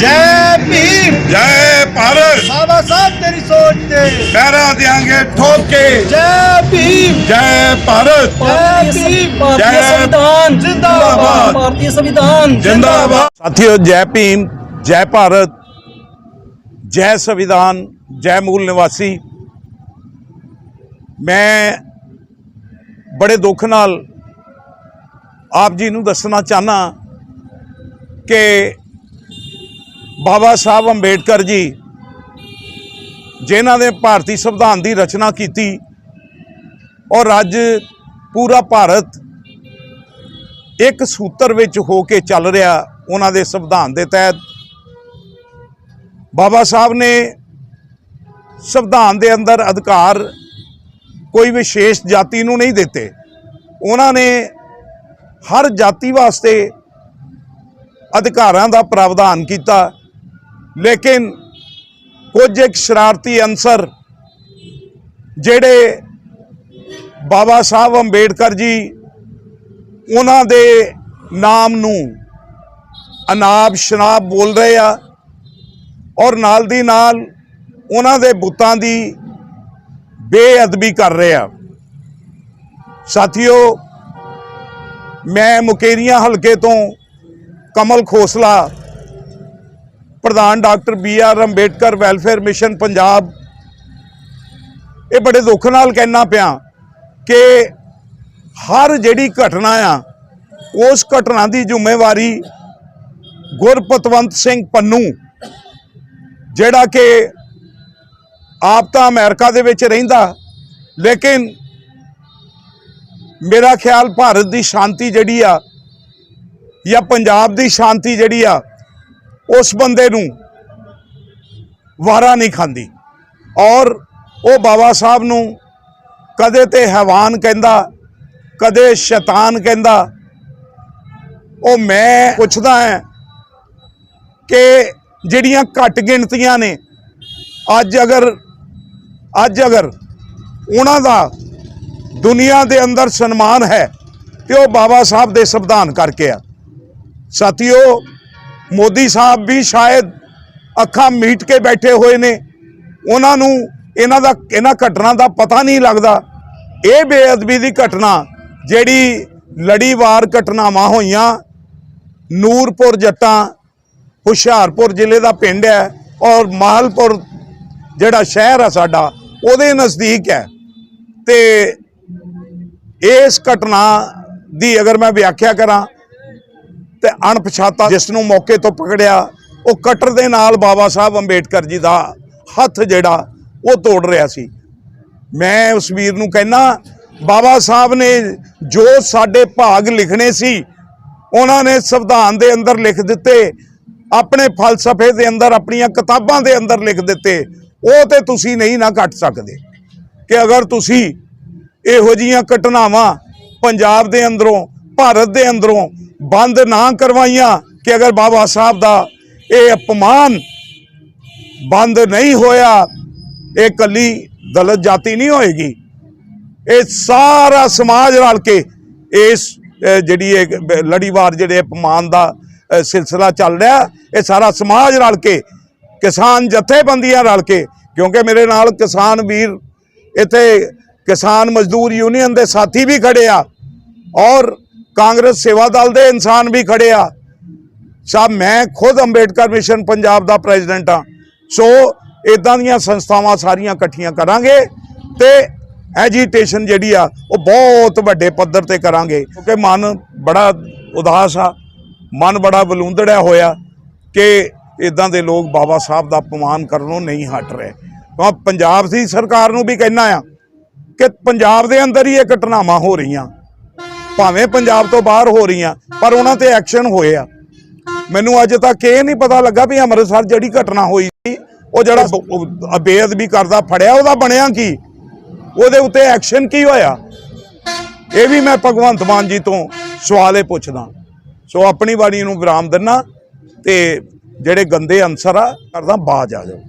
ਜੈ ਭੀਮ। ਜੈ ਭਾਰਤ। ਬਾਬਾ ਸਾਹਿਬ ਤੇਰੀ ਸੋਚ ਤੇ। ਪੈਰਾ ਦਿਆਂਗੇ ਠੋਕ। ਕੇ ਜੈ ਭੀਮ। ਜੈ ਭਾਰਤ। ਜੈ ਭੀਮ। ਭਾਰਤੀ ਜੈ ਸੰਵਿਧਾਨ। ਜਿੰਦਾਬਾਦ। ਭਾਰਤੀ ਸੰਵਿਧਾਨ। ਜਿੰਦਾਬਾਦ। ਸਾਥੀਓ ਜੈ ਭੀਮ ਜੈ ਭਾਰਤ ਜੈ ਸੰਵਿਧਾਨ ਜੈ ਮੂਲ ਨਿਵਾਸੀ। ਮੈਂ ਬੜੇ ਦੁੱਖ ਨਾਲ ਆਪ ਜੀ ਨੂੰ ਦੱਸਣਾ ਚਾਹਨਾ ਕਿ ਬਾਬਾ ਸਾਹਿਬ ਅੰਬੇਡਕਰ ਜੀ, ਜਿਨ੍ਹਾਂ ਨੇ ਭਾਰਤੀ ਸੰਵਿਧਾਨ ਦੀ ਰਚਨਾ ਕੀਤੀ ਔਰ ਅੱਜ ਪੂਰਾ ਭਾਰਤ ਇੱਕ ਸੂਤਰ ਵਿੱਚ ਹੋ ਕੇ ਚੱਲ ਰਿਹਾ ਉਹਨਾਂ ਦੇ ਸੰਵਿਧਾਨ ਦੇ ਤਹਿਤ। ਬਾਬਾ ਸਾਹਿਬ ਨੇ ਸੰਵਿਧਾਨ ਦੇ ਅੰਦਰ ਅਧਿਕਾਰ ਕੋਈ ਵਿਸ਼ੇਸ਼ ਜਾਤੀ ਨੂੰ ਨਹੀਂ ਦਿੱਤੇ। ਉਹਨਾਂ ਨੇ ਹਰ ਜਾਤੀ ਵਾਸਤੇ ਅਧਿਕਾਰਾਂ ਦਾ ਪ੍ਰਾਵਧਾਨ ਕੀਤਾ। ਲੇਕਿਨ ਕੁਝ ਇੱਕ ਸ਼ਰਾਰਤੀ ਅਨਸਰ ਜਿਹੜੇ ਬਾਬਾ ਸਾਹਿਬ ਅੰਬੇਡਕਰ ਜੀ, ਉਹਨਾਂ ਦੇ ਨਾਮ ਨੂੰ ਅਨਾਬ ਸ਼ਨਾਬ ਬੋਲ ਰਹੇ ਆ ਔਰ ਨਾਲ ਦੀ ਨਾਲ ਉਹਨਾਂ ਦੇ ਬੁੱਤਾਂ ਦੀ ਬੇਅਦਬੀ ਕਰ ਰਹੇ ਆ। ਸਾਥੀਓ, ਮੈਂ ਮੁਕੇਰੀਆਂ ਹਲਕੇ ਤੋਂ ਕਮਲ ਖੋਸਲਾ ਪ੍ਰਧਾਨ doctor B R Ambedkar welfare mission Punjab. ਇਹ ਬੜੇ ਦੁੱਖ ਨਾਲ ਕਹਿਣਾ ਪਿਆ ਕਿ ਹਰ ਜਿਹੜੀ ਘਟਨਾ ਆ, ਉਸ ਘਟਨਾ ਦੀ ਜ਼ਿੰਮੇਵਾਰੀ ਗੁਰਪਤਵੰਤ ਸਿੰਘ ਪੰਨੂ, ਜਿਹੜਾ ਕਿ ਆਪ ਤਾਂ ਅਮਰੀਕਾ ਦੇ ਵਿੱਚ ਰਹਿੰਦਾ, ਲੇਕਿਨ ਮੇਰਾ ਖਿਆਲ ਭਾਰਤ ਦੀ ਸ਼ਾਂਤੀ ਜਿਹੜੀ ਆ ਜਾਂ ਪੰਜਾਬ ਦੀ ਸ਼ਾਂਤੀ ਜਿਹੜੀ ਆ ਉਸ ਬੰਦੇ ਨੂੰ ਵਾਰਾ ਨਹੀਂ ਖਾਂਦੀ। ਔਰ ਉਹ ਬਾਬਾ ਸਾਹਿਬ ਨੂੰ ਕਦੇ ਤੇ ਹੈਵਾਨ ਕਹਿੰਦਾ, ਕਦੇ ਸ਼ੈਤਾਨ ਕਹਿੰਦਾ। ਉਹ ਮੈਂ ਪੁੱਛਦਾ ਹਾਂ ਕਿ ਜਿਹੜੀਆਂ ਘੱਟ ਗਿਣਤੀਆਂ ਨੇ, ਅੱਜ ਅਗਰ ਅੱਜ ਅਗਰ ਉਹਨਾਂ ਦਾ ਦੁਨੀਆ ਦੇ ਅੰਦਰ ਸਨਮਾਨ ਹੈ ਤੇ ਉਹ ਬਾਬਾ ਸਾਹਿਬ ਦੇ ਸੰਵਿਧਾਨ ਕਰਕੇ ਆ। ਸਾਥੀਓ ਮੋਦੀ ਸਾਹਿਬ ਵੀ ਸ਼ਾਇਦ ਅੱਖਾਂ ਮੀਟ ਕੇ ਬੈਠੇ ਹੋਏ ਨੇ। ਉਹਨਾਂ ਨੂੰ ਇਹਨਾਂ ਦਾ, ਇਹਨਾਂ ਘਟਨਾ ਦਾ ਪਤਾ ਨਹੀਂ ਲੱਗਦਾ। ਇਹ ਬੇਅਦਬੀ ਦੀ ਘਟਨਾ, ਜਿਹੜੀ ਲੜੀਵਾਰ ਘਟਨਾਵਾਂ ਹੋਈਆਂ, ਨੂਰਪੁਰ ਜੱਟਾਂ, ਹੁਸ਼ਿਆਰਪੁਰ ਜ਼ਿਲ੍ਹੇ ਦਾ ਪਿੰਡ ਹੈ ਔਰ ਮਾਹਲਪੁਰ ਜਿਹੜਾ ਸ਼ਹਿਰ ਆ ਸਾਡਾ, ਉਹਦੇ ਨਜ਼ਦੀਕ ਹੈ। ਤੇ ਇਸ ਘਟਨਾ ਦੀ ਅਗਰ ਮੈਂ ਵਿਆਖਿਆ ਕਰਾਂ ਤੇ ਅਣਪਛਾਤਾ ਜਿਸ ਨੂੰ ਮੌਕੇ ਤੋਂ ਪਕੜਿਆ, ਉਹ ਕਟਰ ਦੇ ਨਾਲ ਬਾਬਾ ਸਾਹਿਬ ਅੰਬੇਡਕਰ ਜੀ ਦਾ ਹੱਥ ਜਿਹੜਾ, ਉਹ ਤੋੜ ਰਿਹਾ ਸੀ। ਮੈਂ ਉਸ ਵੀਰ ਨੂੰ ਕਹਿਣਾ ਬਾਬਾ ਸਾਹਿਬ ਨੇ ਜੋ ਸਾਡੇ ਭਾਗ ਲਿਖਣੇ ਸੀ, ਉਹਨਾਂ ਨੇ ਸੰਵਿਧਾਨ ਦੇ ਅੰਦਰ ਲਿਖ ਦਿੱਤੇ, ਆਪਣੇ ਫਲਸਫੇ ਦੇ ਅੰਦਰ, ਆਪਣੀਆਂ ਕਿਤਾਬਾਂ ਦੇ ਅੰਦਰ ਲਿਖ ਦਿੱਤੇ, ਉਹ ਤੇ ਤੁਸੀਂ ਨਹੀਂ ਨਾ ਕੱਟ ਸਕਦੇ। ਕਿ ਅਗਰ ਤੁਸੀਂ ਇਹੋ ਜੀਆਂ ਘਟਨਾਵਾਂ ਪੰਜਾਬ ਦੇ ਅੰਦਰੋਂ, ਭਾਰਤ ਦੇ ਅੰਦਰੋਂ ਬੰਦ ਨਾ ਕਰਵਾਈਆਂ ਕਿ ਅਗਰ ਬਾਬਾ ਸਾਹਿਬ ਦਾ ਇਹ ਅਪਮਾਨ ਬੰਦ ਨਹੀਂ ਹੋਇਆ, ਇਹ ਕੱਲੀ ਦਲਤ ਜਾਤੀ ਨਹੀਂ ਹੋਏਗੀ। ਇਹ ਸਾਰਾ ਸਮਾਜ ਰਲ ਕੇ ਇਸ ਜਿਹੜੀ ਇਹ ਲੜੀਵਾਰ ਜਿਹੜੇ ਅਪਮਾਨ ਦਾ ਸਿਲਸਿਲਾ ਚੱਲ ਰਿਹਾ, ਇਹ ਸਾਰਾ ਸਮਾਜ ਰਲ ਕੇ, ਕਿਸਾਨ ਜਥੇਬੰਦੀਆਂ ਰਲ ਕੇ, ਕਿਉਂਕਿ ਮੇਰੇ ਨਾਲ ਕਿਸਾਨ ਵੀਰ ਇੱਥੇ ਕਿਸਾਨ ਮਜ਼ਦੂਰ ਯੂਨੀਅਨ ਦੇ ਸਾਥੀ ਵੀ ਖੜੇ ਆ ਔਰ ਕਾਂਗਰਸ ਸੇਵਾ ਦਲ ਦੇ ਇਨਸਾਨ ਵੀ ਖੜੇ ਆ। ਸਾਹਿਬ, ਮੈਂ ਖੁਦ ਅੰਬੇਡਕਰ ਮਿਸ਼ਨ ਪੰਜਾਬ ਦਾ ਪ੍ਰੈਜ਼ੀਡੈਂਟ ਆ। ਸੋ ਇਦਾਂ ਦੀਆਂ ਸੰਸਥਾਵਾਂ ਸਾਰੀਆਂ ਇਕੱਠੀਆਂ ਕਰਾਂਗੇ ਤੇ ਐਜੀਟੇਸ਼ਨ ਜਿਹੜੀ ਆ, ਉਹ ਬਹੁਤ ਵੱਡੇ ਪੱਧਰ ਤੇ ਕਰਾਂਗੇ। ਕਿਉਂਕਿ ਮਨ ਬੜਾ ਉਦਾਸ ਆ, ਮਨ ਬੜਾ ਬਲੂੰਦੜਿਆ ਹੋਇਆ ਕਿ ਇਦਾਂ ਦੇ ਲੋਕ ਬਾਬਾ ਸਾਹਿਬ ਦਾ ਅਪਮਾਨ ਕਰਨੋਂ ਨਹੀਂ ਹਟ ਰਹੇ। ਤਾਂ ਪੰਜਾਬ ਦੀ ਸਰਕਾਰ ਨੂੰ ਵੀ ਕਹਿਣਾ ਆ ਕਿ ਪੰਜਾਬ ਦੇ ਅੰਦਰ ਹੀ ਇਹ ਘਟਨਾਵਾਂ ਹੋ ਰਹੀਆਂ। ਭਾਵੇਂ ਪੰਜਾਬ ਤੋਂ ਬਾਹਰ ਹੋ ਰਹੀਆਂ, ਪਰ ਉਹਨਾਂ ਤੇ ਐਕਸ਼ਨ ਹੋਏ ਆ। ਮੈਨੂੰ ਅੱਜ ਤੱਕ ਇਹ ਨਹੀਂ ਪਤਾ ਲੱਗਾ ਵੀ ਅੰਮ੍ਰਿਤਸਰ ਜਿਹੜੀ ਘਟਨਾ ਹੋਈ ਸੀ, ਉਹ ਜਿਹੜਾ ਬ- ਉਹ ਬੇਅਦਬੀ ਕਰਦਾ ਫੜਿਆ, ਉਹਦਾ ਬਣਿਆ ਕੀ? ਉਹਦੇ ਉੱਤੇ ਐਕਸ਼ਨ ਕੀ ਹੋਇਆ? ਇਹ ਵੀ ਮੈਂ ਭਗਵੰਤ ਮਾਨ ਜੀ ਤੋਂ ਸਵਾਲ ਇਹ ਪੁੱਛਦਾ। ਸੋ ਆਪਣੀ ਬਾਣੀ ਨੂੰ ਵਿਰਾਮ ਦਿੰਨਾ ਤੇ ਜਿਹੜੇ ਗੰਦੇ ਅਨਸਰ ਆ, ਕਰਦਾ ਬਾਜ ਆ ਜਾਓ।